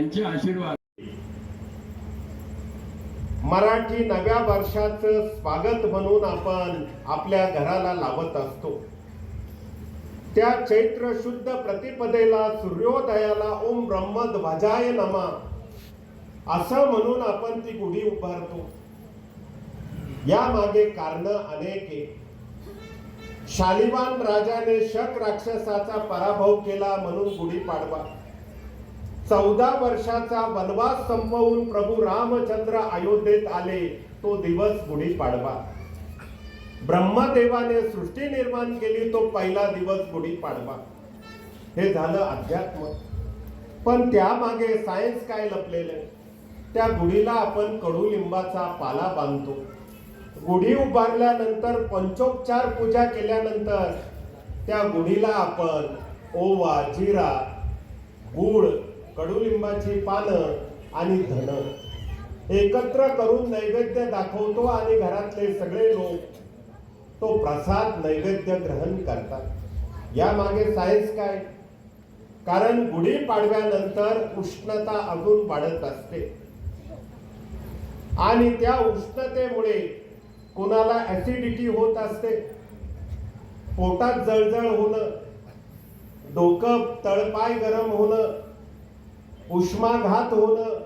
त्यांचे आशीर्वाद. मराठी नव्या वर्षाचं स्वागत म्हणून आपण आपल्या घराला लावत असतो. त्या चैत्र शुद्ध प्रतिपदेला सूर्योदयाला ओम ब्रह्म ध्वजाय नमा असं म्हणून आपण ती गुढी उभारतो. या मागे कारण अनेक आहे. शालिवान राजाने शक राक्षसाचा पराभव केला म्हणून गुढीपाडवा चौदा वर्षाचा वनवास संपवून प्रभू रामचंद्र अयोध्येत आले तो दिवस गुढीपाडवा ब्रह्मदेवाने सृष्टी निर्माण केली तो पहिला दिवस गुढीपाडवा हे झालं अध्यात्म. पण त्यामागे सायन्स काय लपलेलं? आहे त्या गुढीला आपण कडुलिंबाचा पाला बांधतो. गुढी उभारल्यानंतर पंचोपचार पूजा केल्यानंतर त्या गुढीला आपण ओवा जिरा गुळ कडुलिंबाची पानं आणि धन एकत्र करून नैवेद्य दाखवतो आणि घरातले सगळे लोक तो प्रसाद नैवेद्य ग्रहण करतात. या मागे सायन्स काय? कारण गुढी पाडव्यानंतर उष्णता अजून वाढत असते. आणि त्या उष्णतेमुळे कोणाला ऍसिडिटी होत असते? पोटात जळजळ होणं डोकं तळपाय गरम होणं उष्माघात होणं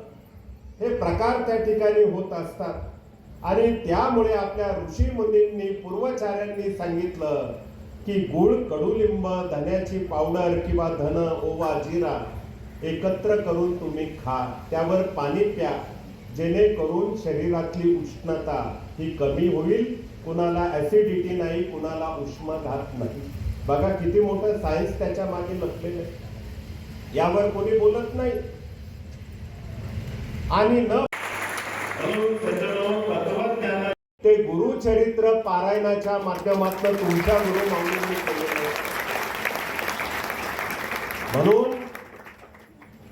हे प्रकार त्या ठिकाणी होत असतात. आणि त्यामुळे आपल्या ऋषी मुनींनी पूर्वचार्यांनी सांगितलं की गुळ कडुलिंब धन्याची पावडर किंवा धन ओवा जिरा एकत्र करून तुम्ही खा. त्यावर पाणी प्या. जेणेकरून शरीरातली उष्णता ही कमी होईल. कुणाला ऍसिडिटी नाही कुणाला उष्माघात नाही. बघा किती मोठं सायन्स त्याच्यामागे लपलेलं आहे. यावर कोणी बोलत नाही. आणि न ते गुरुचरित्र पारायणाच्या माध्यमातून तुमच्या गुरु माऊलींनी केलेलं म्हणून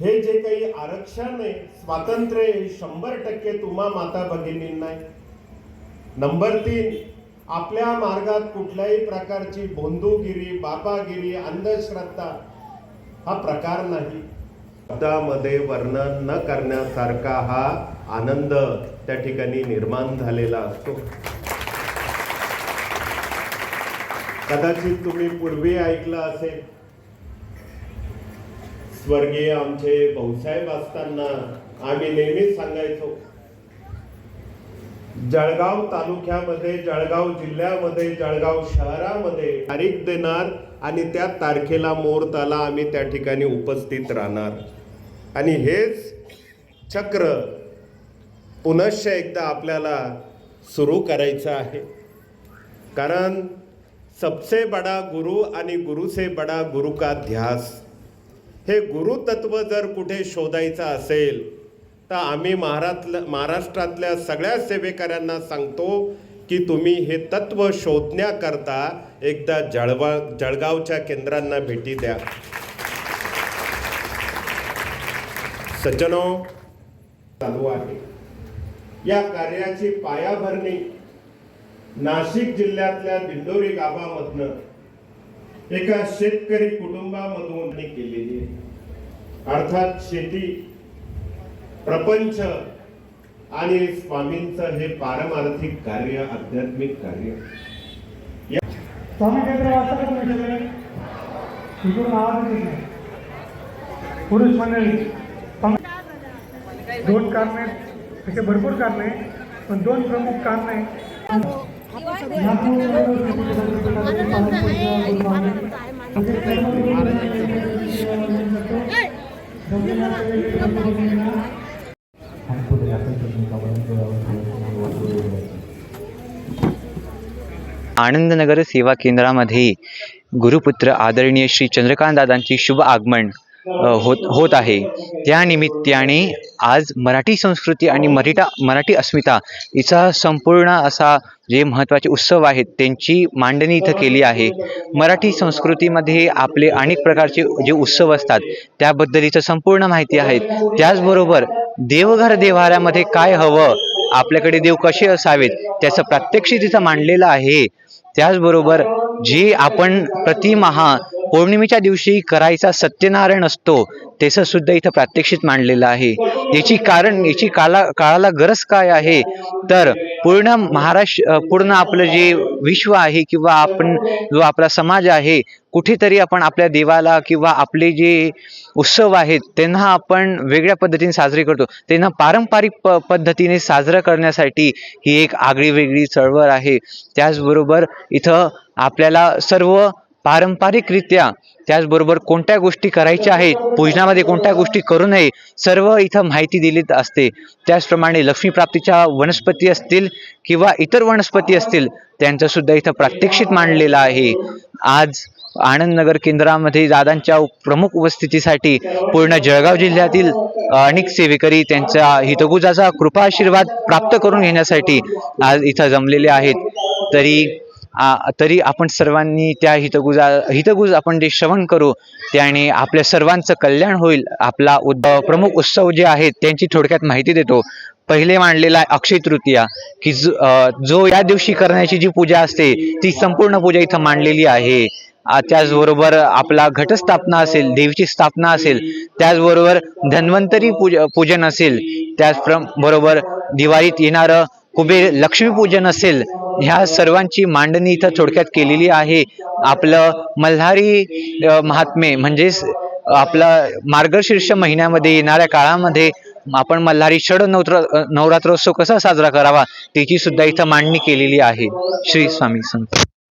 हे जे काही आरक्षण आहे स्वातंत्र्य आहे, शंभर टक्के तुम्हा माता भगिनींना नंबर तीन आपल्या मार्गात कुठल्याही प्रकारची भोंदूगिरी बाबागिरी अंधश्रद्धा हा प्रकार नाही. शब्दामध्ये वर्णन न करण्यासारखा हा आनंद त्या ठिकाणी निर्माण झालेला असतो. कदाचित तुम्ही पूर्वी ऐकलं असेल. स्वर्गीय आमचे भाऊसाहेब असताना आम्ही नेहमीच सांगायचो जळगाव तालुक्यामध्ये जळगाव जिल्ह्यामध्ये जळगाव शहरामध्ये तारीख देणार आणि त्या तारखेला मुहूर्ताला आम्ही त्या ठिकाणी उपस्थित राहणार. आणि हेच चक्र पुनश्च एकदा आपल्याला सुरू करायचं आहे. कारण सबसे बडा गुरु आणि गुरु से बडा गुरु का ध्यास हे गुरुतत्व जर कुठे शोधायचं असेल तर आम्ही महाराष्ट्र महाराष्ट्रातल्या सगळ्या सेवेकऱ्यांना सांगतो की तुम्ही हे तत्व शोधण्याकरता एकदा जळवा जळगावच्या केंद्रांना भेटी द्या. सज्जनो चालू आहे. या कार्याची पायाभरणी नाशिक जिल्ह्यातल्या दिंडोरी गावामधनं एका शेतकरी कुटुंबामधून केलेली आहे. अर्थात शेती प्रपंच आणि स्वामींचं हे पारमार्थिक कार्य आध्यात्मिक कार्य स्वामी केंद्र वाचता का तुम्ही आवाज येत पुरुष मंडळी दोन कारण आहेत तसे भरपूर कारण आहे पण दोन प्रमुख कारण आहे आनंद आहे आणि पुढे आपण तुम्ही गवर्नमेंट आनंदनगर सेवा केंद्रामध्ये गुरुपुत्र आदरणीय श्री चंद्रकांत दादांची शुभ आगमन होत होत आहे. त्या निमित्ताने आज मराठी संस्कृती आणि मराठा मराठी अस्मिता हिचा संपूर्ण असा जे महत्त्वाचे उत्सव आहेत त्यांची मांडणी इथं केली आहे. मराठी संस्कृतीमध्ये आपले अनेक प्रकारचे जे उत्सव असतात त्याबद्दल इथं संपूर्ण माहिती आहे. त्याचबरोबर देवघर देवाऱ्यामध्ये काय हवं आपल्याकडे देव कसे असावेत त्याचं प्रात्यक्षिक तिथं मांडलेलं आहे. त्याचबरोबर जे आपण प्रतिमहा पौर्णिमेच्या दिवशी करायचा सत्यनारायण असतो त्याचं सुद्धा इथं प्रात्यक्षित मांडलेलं आहे. याची कारण याची काला काळाला गरज काय आहे? तर पूर्ण महाराष्ट्र पूर्ण आपलं जे विश्व आहे किंवा आपण जो आपला समाज आहे कुठेतरी आपण आपल्या देवाला किंवा आपले जे उत्सव आहेत त्यांना आपण वेगळ्या पद्धतीने साजरे करतो. त्यांना पारंपरिक प पद्धतीने साजरं करण्यासाठी ही एक आगळी वेगळी चळवळ आहे. त्याचबरोबर इथं आपल्याला सर्व पारंपरिकरित्या त्याचबरोबर कोणत्या गोष्टी करायच्या आहेत पूजनामध्ये कोणत्या गोष्टी करू नये सर्व इथं माहिती दिली असते. त्याचप्रमाणे लक्ष्मीप्राप्तीच्या वनस्पती असतील किंवा इतर वनस्पती असतील त्यांचं सुद्धा इथं प्रात्यक्षिक मांडलेलं आहे. आज आनंदनगर केंद्रामध्ये दादांच्या प्रमुख उपस्थितीसाठी पूर्ण जळगाव जिल्ह्यातील अनेक सेवेकरी त्यांचा हितगुजाचा कृपा आशीर्वाद प्राप्त करून घेण्यासाठी आज इथं जमलेले आहेत. तरी तरी आपण सर्वांनी त्या हितगुजा हितगुज आपण जे श्रवण करू त्याने आपल्या सर्वांचं कल्याण होईल. आपला उद्भव प्रमुख उत्सव जे आहेत त्यांची थोडक्यात माहिती देतो. पहिले मांडलेला आहे अक्षय तृतीया की जो जो या दिवशी करण्याची जी पूजा असते ती संपूर्ण पूजा इथं मांडलेली आहे. त्याचबरोबर आपला घटस्थापना असेल देवीची स्थापना असेल त्याचबरोबर धन्वंतरी पूज पूजन असेल त्याच बरोबर दिवाळीत येणारं कुबेर लक्ष्मीपूजन असेल ह्या सर्वांची मांडणी इथं थोडक्यात केलेली आहे. आपलं मल्हारी महात्मे म्हणजेच आपला मार्गशीर्ष महिन्यामध्ये येणाऱ्या काळामध्ये आपण मल्हारी षड नवत्र नवरात्रोत्सव कसा साजरा करावा त्याची सुद्धा इथं मांडणी केलेली आहे. श्री स्वामी संत.